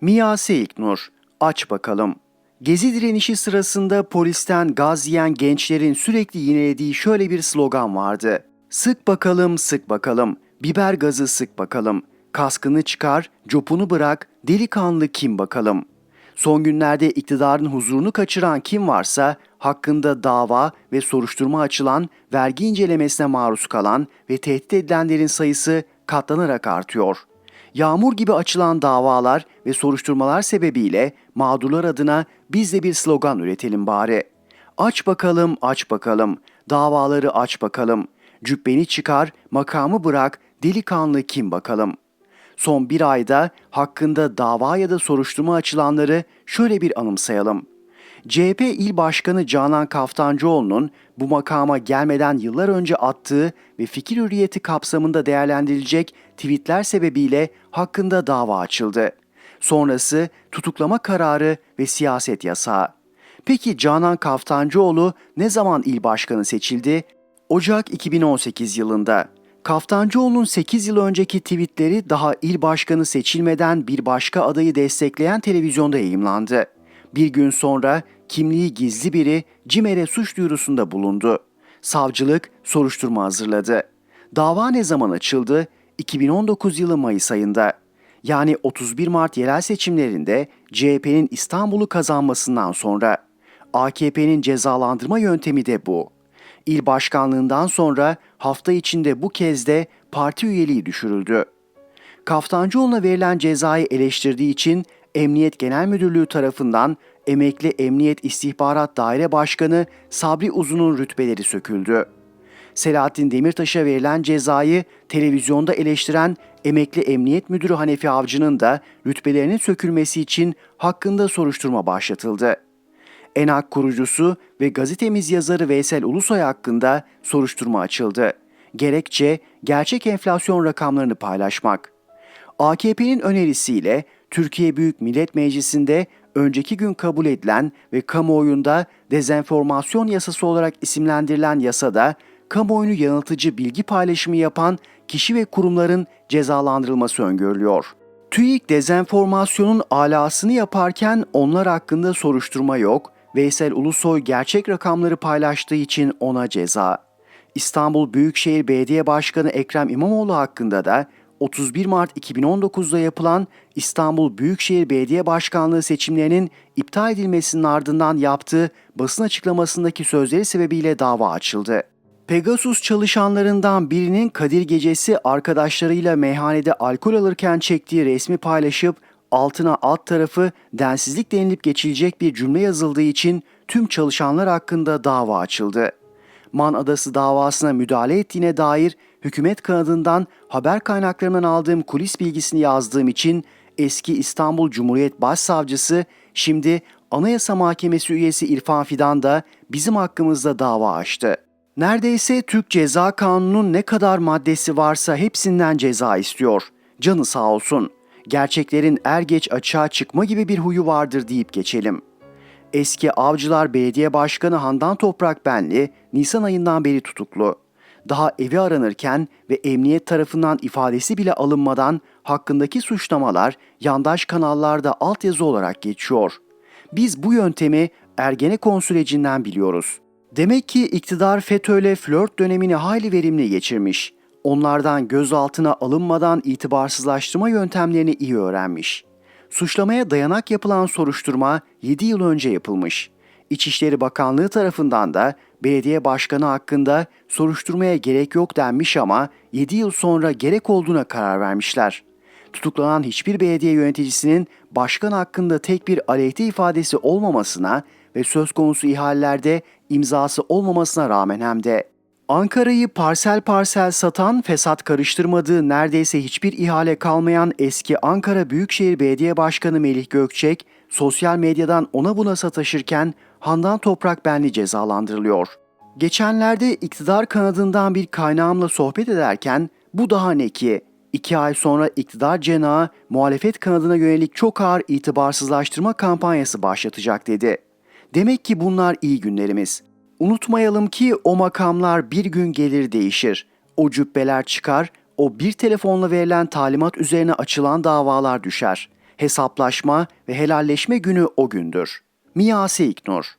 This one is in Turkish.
Miyase İlknur, aç bakalım. Gezi direnişi sırasında polisten gaz yiyen gençlerin sürekli yinelediği şöyle bir slogan vardı. Sık bakalım, sık bakalım. Biber gazı sık bakalım. Kaskını çıkar, copunu bırak, delikanlı kim bakalım. Son günlerde iktidarın huzurunu kaçıran kim varsa hakkında dava ve soruşturma açılan, vergi incelemesine maruz kalan ve tehdit edilenlerin sayısı katlanarak artıyor. Yağmur gibi açılan davalar ve soruşturmalar sebebiyle mağdurlar adına biz de bir slogan üretelim bari. Aç bakalım, aç bakalım, davaları aç bakalım. Cübbeni çıkar, makamı bırak, delikanlı kim bakalım. Son bir ayda hakkında dava ya da soruşturma açılanları şöyle bir anımsayalım. CHP İl Başkanı Canan Kaftancıoğlu'nun bu makama gelmeden yıllar önce attığı ve fikir hürriyeti kapsamında değerlendirilecek tweetler sebebiyle hakkında dava açıldı. Sonrası tutuklama kararı ve siyaset yasağı. Peki Canan Kaftancıoğlu ne zaman il başkanı seçildi? Ocak 2018 yılında. Kaftancıoğlu'nun 8 yıl önceki tweetleri daha il başkanı seçilmeden bir başka adayı destekleyen televizyonda yayımlandı. Bir gün sonra kimliği gizli biri CİMER'e suç duyurusunda bulundu. Savcılık soruşturma hazırladı. Dava ne zaman açıldı? 2019 yılı Mayıs ayında. Yani 31 Mart yerel seçimlerinde CHP'nin İstanbul'u kazanmasından sonra. AKP'nin cezalandırma yöntemi de bu. İl başkanlığından sonra hafta içinde bu kez de parti üyeliği düşürüldü. Kaftancıoğlu'na verilen cezayı eleştirdiği için Emniyet Genel Müdürlüğü tarafından emekli Emniyet İstihbarat Daire Başkanı Sabri Uzun'un rütbeleri söküldü. Selahattin Demirtaş'a verilen cezayı televizyonda eleştiren emekli Emniyet Müdürü Hanefi Avcı'nın da rütbelerinin sökülmesi için hakkında soruşturma başlatıldı. ENAK kurucusu ve gazetemiz yazarı Veysel Ulusoy hakkında soruşturma açıldı. Gerekçe gerçek enflasyon rakamlarını paylaşmak. AKP'nin önerisiyle Türkiye Büyük Millet Meclisi'nde önceki gün kabul edilen ve kamuoyunda dezenformasyon yasası olarak isimlendirilen yasada kamuoyunu yanıltıcı bilgi paylaşımı yapan kişi ve kurumların cezalandırılması öngörülüyor. TÜİK dezenformasyonun alasını yaparken onlar hakkında soruşturma yok, Veysel Ulusoy gerçek rakamları paylaştığı için ona ceza. İstanbul Büyükşehir Belediye Başkanı Ekrem İmamoğlu hakkında da 31 Mart 2019'da yapılan İstanbul Büyükşehir Belediye Başkanlığı seçimlerinin iptal edilmesinin ardından yaptığı basın açıklamasındaki sözleri sebebiyle dava açıldı. Pegasus çalışanlarından birinin Kadir Gecesi arkadaşlarıyla meyhanede alkol alırken çektiği resmi paylaşıp altına alt tarafı densizlik denilip geçilecek bir cümle yazıldığı için tüm çalışanlar hakkında dava açıldı. Man Adası davasına müdahale ettiğine dair hükümet kanadından haber kaynaklarından aldığım kulis bilgisini yazdığım için eski İstanbul Cumhuriyet Başsavcısı şimdi Anayasa Mahkemesi üyesi İrfan Fidan da bizim hakkımızda dava açtı. Neredeyse Türk Ceza Kanunu'nun ne kadar maddesi varsa hepsinden ceza istiyor. Canı sağ olsun. Gerçeklerin er geç açığa çıkma gibi bir huyu vardır deyip geçelim. Eski Avcılar Belediye Başkanı Handan Toprak Benli Nisan ayından beri tutuklu. Daha evi aranırken ve emniyet tarafından ifadesi bile alınmadan hakkındaki suçlamalar yandaş kanallarda altyazı olarak geçiyor. Biz bu yöntemi Ergenekon sürecinden biliyoruz. Demek ki iktidar FETÖ'yle flört dönemini hayli verimli geçirmiş. Onlardan gözaltına alınmadan itibarsızlaştırma yöntemlerini iyi öğrenmiş. Suçlamaya dayanak yapılan soruşturma 7 yıl önce yapılmış. İçişleri Bakanlığı tarafından da belediye başkanı hakkında soruşturmaya gerek yok denmiş ama 7 yıl sonra gerek olduğuna karar vermişler. Tutuklanan hiçbir belediye yöneticisinin başkan hakkında tek bir aleyhte ifadesi olmamasına ve söz konusu ihalelerde imzası olmamasına rağmen hem de Ankara'yı parsel parsel satan, fesat karıştırmadığı neredeyse hiçbir ihale kalmayan eski Ankara Büyükşehir Belediye Başkanı Melih Gökçek, sosyal medyadan ona buna sataşırken Handan Toprak Benli cezalandırılıyor. Geçenlerde iktidar kanadından bir kaynağımla sohbet ederken bu daha ne ki? İki ay sonra iktidar cenahı muhalefet kanadına yönelik çok ağır itibarsızlaştırma kampanyası başlatacak dedi. Demek ki bunlar iyi günlerimiz. Unutmayalım ki o makamlar bir gün gelir değişir. O cübbeler çıkar, o bir telefonla verilen talimat üzerine açılan davalar düşer. Hesaplaşma ve helalleşme günü o gündür. Mia Seyiknur